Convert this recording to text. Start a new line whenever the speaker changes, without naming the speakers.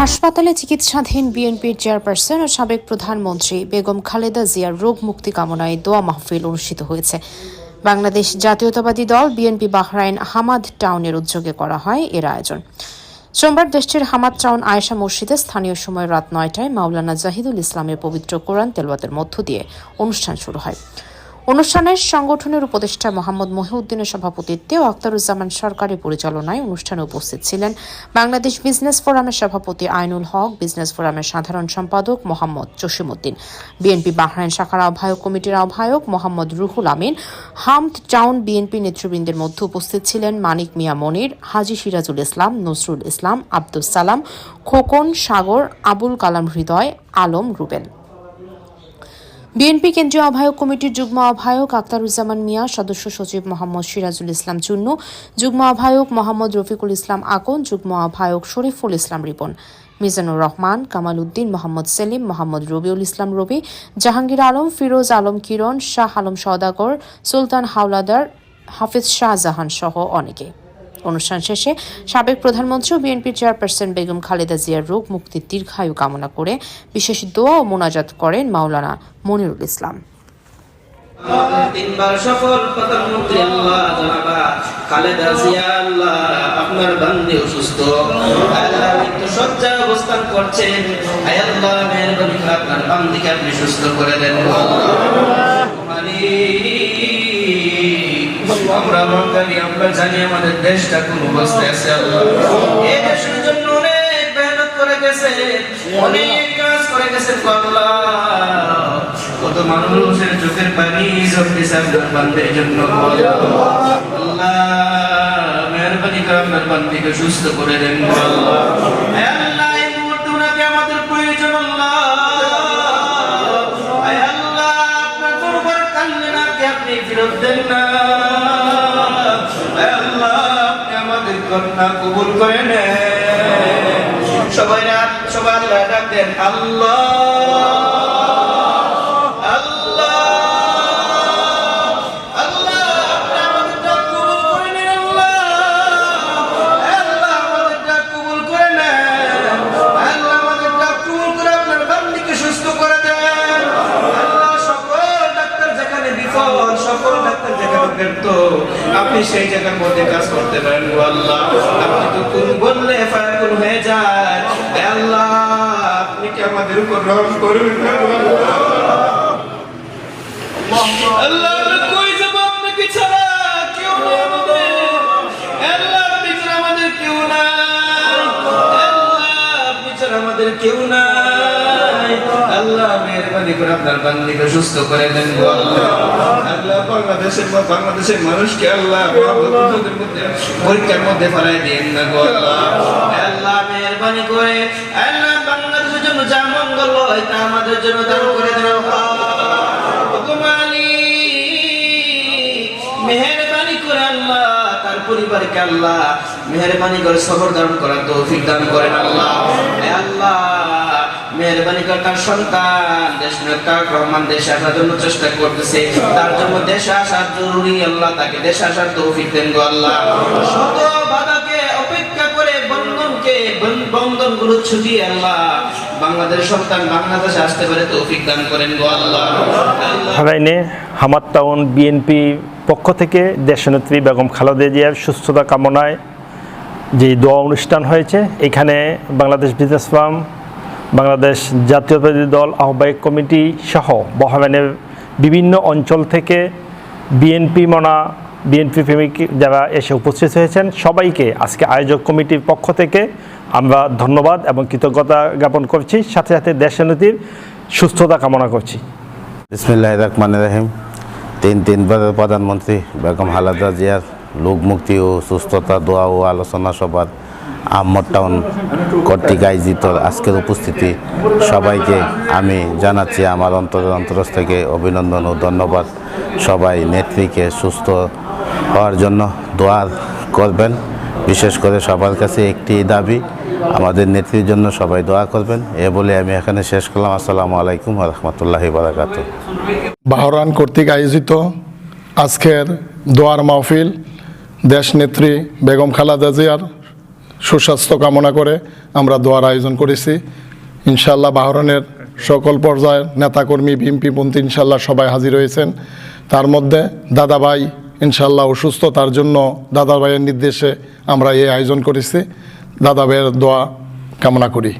হাসপাতালে চিকিৎসাধীন বিএনপির চেয়ারপারসন ও সাবেক প্রধানমন্ত্রী বেগম খালেদা জিয়ার রোগ মুক্তি কামনায় দোয়া মাহফিল অনুষ্ঠিত হয়েছে। বাংলাদেশ জাতীয়তাবাদী দল বিএনপি বাহরাইন হামাদ টাউনের উদ্যোগে করা হয় এর আয়োজন। সোমবার দেশটির হামাদ টাউন আয়েশা মসজিদে স্থানীয় সময় রাত নয়টায় মাওলানা জাহিদুল ইসলামের পবিত্র কোরআন তেলওয়াতের মধ্য দিয়ে অনুষ্ঠান শুরু হয়। অনুষ্ঠানের সংগঠনের উপদেষ্টা মোহাম্মদ মহিউদ্দিনের সভাপতিত্বে আখতারুজ্জামান সরকারের পরিচালনায় অনুষ্ঠানে উপস্থিত ছিলেন বাংলাদেশ বিজনেস ফোরামের সভাপতি আইনুল হক, বিজনেস ফোরামের সাধারণ সম্পাদক মোহাম্মদ জসিমউদ্দিন, বিএনপি বাহরাইন শাখার আহ্বায়ক কমিটির আহ্বায়ক মোহাম্মদ রুহুল আমিন, হামদ টাউন বিএনপি নেতৃবৃন্দের মধ্যে উপস্থিত ছিলেন মানিক মিয়া মনির, হাজি সিরাজুল ইসলাম, নসরুল ইসলাম আব্দুল সালাম, খোকন সাগর, আবুল কালাম হৃদয়, আলম রুবেল। বিএনপি কেন্দ্রীয় আহ্বায়ক কমিটির যুগ্ম আহ্বায়ক আক্তারুজ্জামান মিয়া, সদস্য সচিব মোহাম্মদ সিরাজুল ইসলাম চুন্নু, যুগ্ম আহ্বায়ক মোহাম্মদ রফিকুল ইসলাম আকন, যুগ্ম আহ্বায়ক শরীফুল ইসলাম রিপন, মিজানুর রহমান কামাল উদ্দিন মোহাম্মদ সেলিম, মোহাম্মদ রবিউল ইসলাম রবি, জাহাঙ্গীর আলম, ফিরোজ আলম কিরণ, শাহ আলম সওদাগর, সুলতান হাওলাদার, হাফিজ শাহজাহান সহ অনেকে। অনুষ্ঠান শেষে সাবেক প্রধানমন্ত্রী ও বিএনপির চেয়ারপারসন বেগম খালেদা জিয়ার রোগ মুক্তির দীর্ঘায়ু কামনা করে বিশেষ দোয়া ও মোনাজাত করেন মাওলানা মনিরুল ইসলাম।
আমরা জানি আমাদের দেশটা করে গেছে অনেক কাজ করে গেছে কত মানুষের চোখের পানি বান্দের জন্য মেহরবানি করে বান্দিকে সুস্থ করে দেন আল্লাহ আমাদের প্রয়োজন আপনি ফেরত দেন না কন্যা কবুল করে সবাই রাত সবাই আল্লাহ। ডাক দেন। আল্লাহ আল্লাহ আপনি সেই জায়গার মধ্যে কাজ করতে পারেন। আল্লাহ, আপনি তো কোন বললে ফায়াকুন হয়ে যায়। আল্লাহ, আপনি কি আমাদের উপর রহম করুন না? আল্লাহ। কই কেউ আপনি ছাড়া কেউ আমাদের কেউ আপনার বান্দিকে সুস্থ করে দেন গো আল্লাহ। আল্লাহ বাংলাদেশের বাংলাদেশের মানুষকে আল্লাহ পরীক্ষার মধ্যে ফেলাই দিন না গো আল্লাহ। আল্লাহ মেহরবানি করে আল্লাহ বাংলাদেশের জন্য যা মঙ্গল হয় তা আমাদের জন্য দান করে দেন মেহরবানি করে আল্লাহ তার পরিবারকে আল্লাহ মেহরবানি করে সবর দান করার তৌফিক দান করেন আল্লাহ। মেহরবানি করে তার সন্তান, দেশ নেতা রহমান, দেশে আসার জন্য চেষ্টা করতেছে। তার জন্য দেশে আসা জরুরি, আল্লাহ তাকে দেশে আসার তৌফিক দেন গো আল্লাহ। শত বাধাকে অপেক্ষা করে বন্ধনকে বন্ধনগুলো ছুটিয়ে আল্লাহ বাংলাদেশ সন্তান বাংলাদেশে আসতে পারে তৌফিক দান করেন গো আল্লাহ।
বাহরাইনে হামাদ টাউন বিএনপি পক্ষ থেকে দেশনেত্রী বেগম খালেদা জিয়ার সুস্থতা কামনায় যে দোয়া অনুষ্ঠান হয়েছে, এখানে বাংলাদেশ বিজনেস ফার্ম বাংলাদেশ জাতীয়তাবাদী দল, আহ্বায়ক কমিটি সহ বাহরাইনের বিভিন্ন অঞ্চল থেকে বিএনপি মনা বিএনপি প্রেমিক যারা এসে উপস্থিত হয়েছেন, সবাইকে আজকে আয়োজক কমিটির পক্ষ থেকে আমরা ধন্যবাদ এবং কৃতজ্ঞতা জ্ঞাপন করছি। সাথে সাথে দেশনেত্রীর সুস্থতা কামনা করছি।
বিসমিল্লাহ রহমান রহিম। তিন তিনবারের প্রধানমন্ত্রী বেগম হালাদা জিয়ার লোক মুক্তি ও সুস্থতা দোয়া ও আলোচনা সভার আহমদ টাউন কর্তৃক আয়োজিত আজকের উপস্থিতি। সবাইকে আমি জানাচ্ছি আমার অন্তরের অন্তরস্থ থেকে অভিনন্দন ও ধন্যবাদ। সবাই নেত্রীকে সুস্থ হওয়ার জন্য দোয়া করবেন। বিশেষ করে সবার কাছে একটি দাবি, আমাদের নেত্রীর জন্য সবাই দোয়া করবেন। এ বলে আমি এখানে শেষ করলাম। আসসালামু আলাইকুম রহমতুল্লাহি বারাকাত
বাহরান কর্তৃক আয়োজিত আজকের দোয়ার মাহফিল দেশনেত্রী বেগম খালেদা জিয়ার সুস্বাস্থ্য কামনা করে আমরা দোয়ার আয়োজন করেছি। ইনশাল্লাহ বাহরণের সকল পর্যায়ের নেতাকর্মী বিএমপি পন্থী ইনশাল্লাহ সবাই হাজির হয়েছেন। তার মধ্যে দাদাভাই ইনশাল্লাহ অসুস্থ তার জন্য দাদাভাইয়ের নির্দেশে আমরা এই আয়োজন করেছি। দাদাভাইয়ের দোয়া কামনা করি।